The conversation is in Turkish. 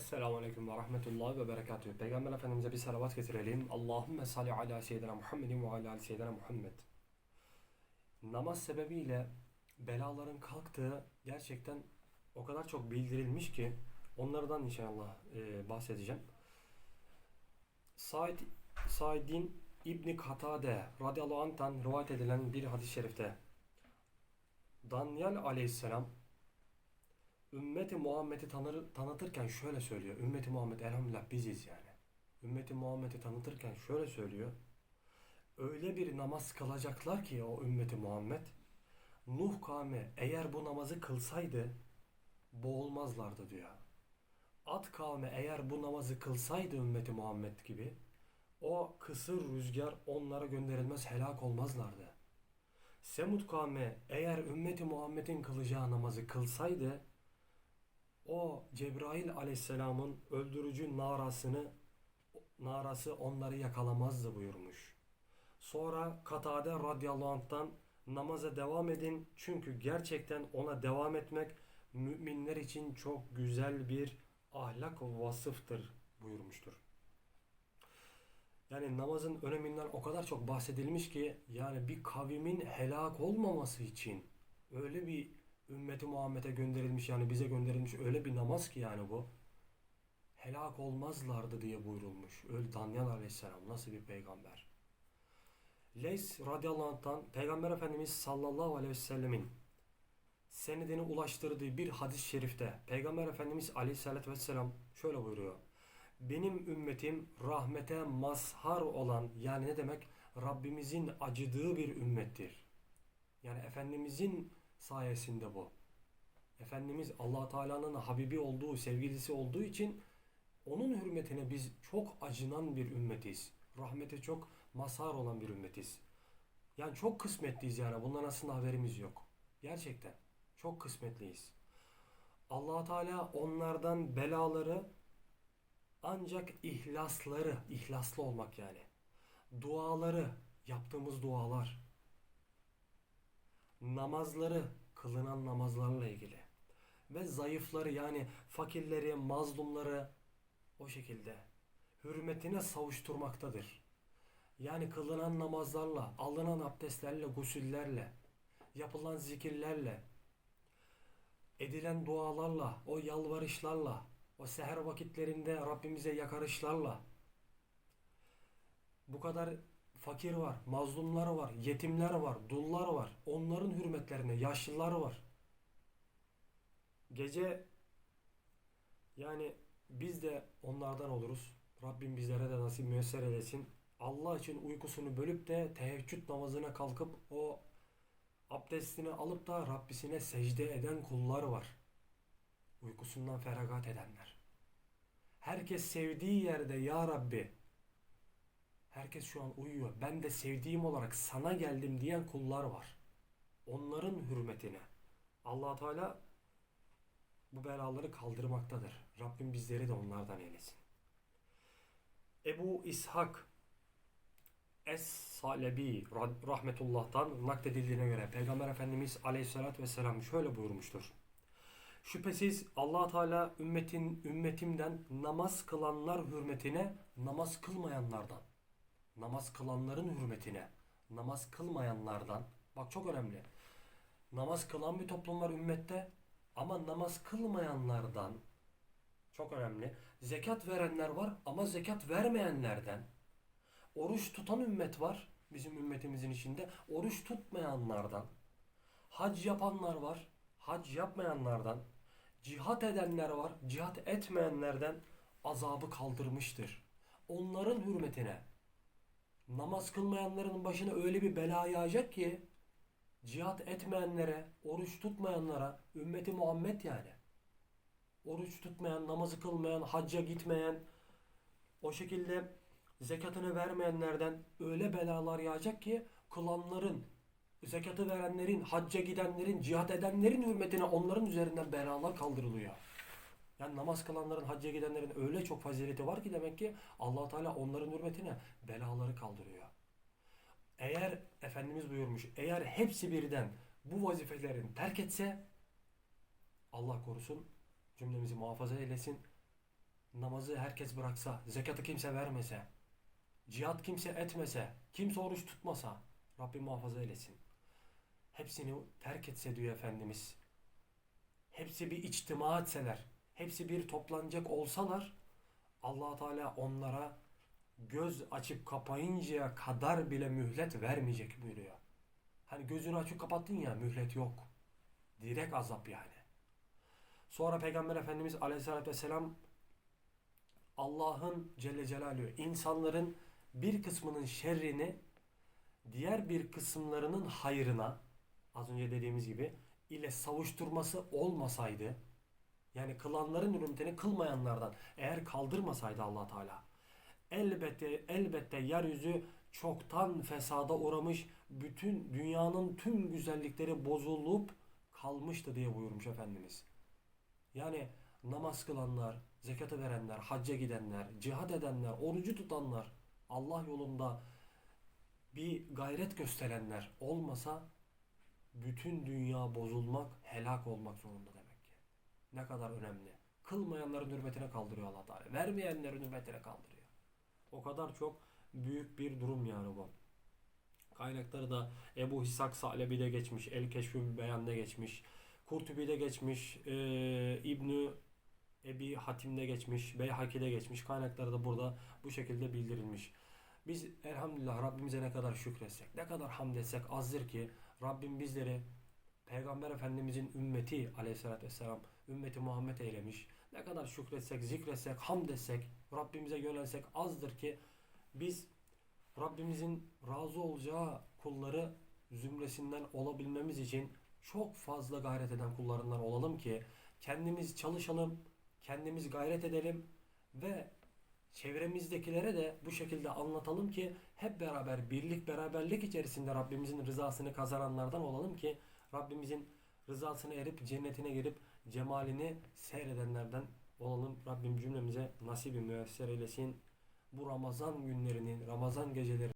Esselamu Aleyküm ve Rahmetullahi ve Berekatühü. Peygamber Efendimiz'e bir salavat getirelim. Allahümme salli ala seyyidina Muhammedin ve ala seyyidina Muhammed. Namaz sebebiyle belaların kalktığı gerçekten o kadar çok bildirilmiş ki onlardan inşallah e, bahsedeceğim. Said, Said'in İbni Katade radıyallahu anh'tan rivayet edilen bir hadis-i şerifte Danyal aleyhisselam ümmeti Muhammed'i tanır, tanıtırken şöyle söylüyor. Ümmeti Muhammed elhamdülillah biziz yani. Ümmeti Muhammed'i tanıtırken şöyle söylüyor. Öyle bir namaz kılacaklar ki o ümmeti Muhammed Nuh kavmi eğer bu namazı kılsaydı boğulmazlardı diyor. At kavmi eğer bu namazı kılsaydı ümmeti Muhammed gibi o kısır rüzgar onlara gönderilmez helak olmazlardı. Semud kavmi eğer ümmeti Muhammed'in kılacağı namazı kılsaydı o Cebrail aleyhisselamın öldürücü narasını narası onları yakalamazdı buyurmuş. Sonra Katade radıyallahu anh'tan namaza devam edin çünkü gerçekten ona devam etmek müminler için çok güzel bir ahlak vasıftır buyurmuştur. Yani namazın öneminden o kadar çok bahsedilmiş ki yani bir kavimin helak olmaması için öyle bir ümmeti Muhammed'e gönderilmiş yani bize gönderilmiş öyle bir namaz ki yani bu helak olmazlardı diye buyurulmuş. Öyle Danyal aleyhisselam nasıl bir peygamber. Leys radıyallahu anh'tan Peygamber Efendimiz sallallahu aleyhi ve sellemin senedini ulaştırdığı bir hadis-i şerifte Peygamber Efendimiz aleyhissalatü vesselam şöyle buyuruyor. Benim ümmetim rahmete mazhar olan yani ne demek? Rabbimizin acıdığı bir ümmettir. Yani Efendimizin sayesinde bu. Efendimiz allah Teala'nın Habibi olduğu, sevgilisi olduğu için onun hürmetine biz çok acınan bir ümmetiz. Rahmete çok mazhar olan bir ümmetiz. Yani çok kısmetliyiz yani. Bundan aslında haberimiz yok. Gerçekten. Çok kısmetliyiz. allah Teala onlardan belaları ancak ihlasları, ihlaslı olmak yani. Duaları, yaptığımız dualar, namazları, kılınan namazlarla ilgili ve zayıfları yani fakirleri, mazlumları o şekilde hürmetine savuşturmaktadır. Yani kılınan namazlarla, alınan abdestlerle, gusüllerle, yapılan zikirlerle, edilen dualarla, o yalvarışlarla, o seher vakitlerinde Rabbimize yakarışlarla bu kadar fakir var, mazlumlar var, yetimler var, dullar var. Onların hürmetlerine yaşlılar var. Gece yani biz de onlardan oluruz. Rabbim bizlere de nasip müyesser eylesin. Allah için uykusunu bölüp de teheccüd namazına kalkıp o abdestini alıp da Rabbisine secde eden kullar var. Uykusundan feragat edenler. Herkes sevdiği yerde ya Rabbi Herkes şu an uyuyor. Ben de sevdiğim olarak sana geldim diyen kullar var. Onların hürmetine. allah Teala bu belaları kaldırmaktadır. Rabbim bizleri de onlardan eylesin. Ebu İshak Es-Salebi rahmetullah'tan nakledildiğine göre Peygamber Efendimiz aleyhissalatü vesselam şöyle buyurmuştur. Şüphesiz allah Teala ümmetin ümmetimden namaz kılanlar hürmetine namaz kılmayanlardan namaz kılanların hürmetine, namaz kılmayanlardan, bak çok önemli. Namaz kılan bir toplum var ümmette ama namaz kılmayanlardan, çok önemli. Zekat verenler var ama zekat vermeyenlerden. Oruç tutan ümmet var bizim ümmetimizin içinde. Oruç tutmayanlardan. Hac yapanlar var. Hac yapmayanlardan. Cihat edenler var. Cihat etmeyenlerden azabı kaldırmıştır. Onların hürmetine namaz kılmayanların başına öyle bir bela yağacak ki cihat etmeyenlere, oruç tutmayanlara, ümmeti Muhammed yani. Oruç tutmayan, namazı kılmayan, hacca gitmeyen, o şekilde zekatını vermeyenlerden öyle belalar yağacak ki kılanların, zekatı verenlerin, hacca gidenlerin, cihat edenlerin hürmetine onların üzerinden belalar kaldırılıyor. Yani namaz kılanların, hacca gidenlerin öyle çok fazileti var ki demek ki allah Teala onların hürmetine belaları kaldırıyor. Eğer Efendimiz buyurmuş, eğer hepsi birden bu vazifelerin terk etse Allah korusun cümlemizi muhafaza eylesin. namazı herkes bıraksa, zekatı kimse vermese, cihat kimse etmese, kimse oruç tutmasa, Rabbim muhafaza eylesin. Hepsini terk etse diyor Efendimiz. Hepsi bir içtima etseler, hepsi bir toplanacak olsalar, allah Teala onlara göz açıp kapayıncaya kadar bile mühlet vermeyecek buyuruyor. Hani gözünü açıp kapattın ya mühlet yok. Direkt azap yani. Sonra Peygamber Efendimiz Aleyhisselatü Vesselam Allah'ın Celle Celaluhu insanların bir kısmının şerrini diğer bir kısımlarının hayrına az önce dediğimiz gibi ile savuşturması olmasaydı yani kılanların ümmetini kılmayanlardan eğer kaldırmasaydı allah Teala elbette elbette yeryüzü çoktan fesada uğramış bütün dünyanın tüm güzellikleri bozulup kalmıştı diye buyurmuş Efendimiz. Yani namaz kılanlar, zekatı verenler, hacca gidenler, cihad edenler, orucu tutanlar, Allah yolunda bir gayret gösterenler olmasa bütün dünya bozulmak, helak olmak zorunda. Ne kadar önemli. Kılmayanların hürmetine kaldırıyor Allah Teala. Vermeyenlerin hürmetine kaldırıyor. O kadar çok büyük bir durum yani bu. Kaynakları da Ebu Hisak Salebi'de geçmiş, El Keşfü Beyan'da geçmiş, Kurtubi'de geçmiş, e, İbnü Ebi Hatim'de geçmiş, Beyhaki'de geçmiş. Kaynakları da burada bu şekilde bildirilmiş. Biz elhamdülillah Rabbimize ne kadar şükretsek, ne kadar hamd etsek azdır ki Rabbim bizleri Peygamber Efendimizin ümmeti aleyhissalatü vesselam, ümmeti Muhammed eylemiş. Ne kadar şükretsek, zikretsek, hamd etsek, Rabbimize yönelsek azdır ki biz Rabbimizin razı olacağı kulları zümresinden olabilmemiz için çok fazla gayret eden kullarından olalım ki kendimiz çalışalım, kendimiz gayret edelim ve çevremizdekilere de bu şekilde anlatalım ki hep beraber birlik beraberlik içerisinde Rabbimizin rızasını kazananlardan olalım ki Rabbimizin rızasını erip cennetine girip cemalini seyredenlerden olalım. Rabbim cümlemize nasibi müyesser eylesin. Bu Ramazan günlerinin, Ramazan geceleri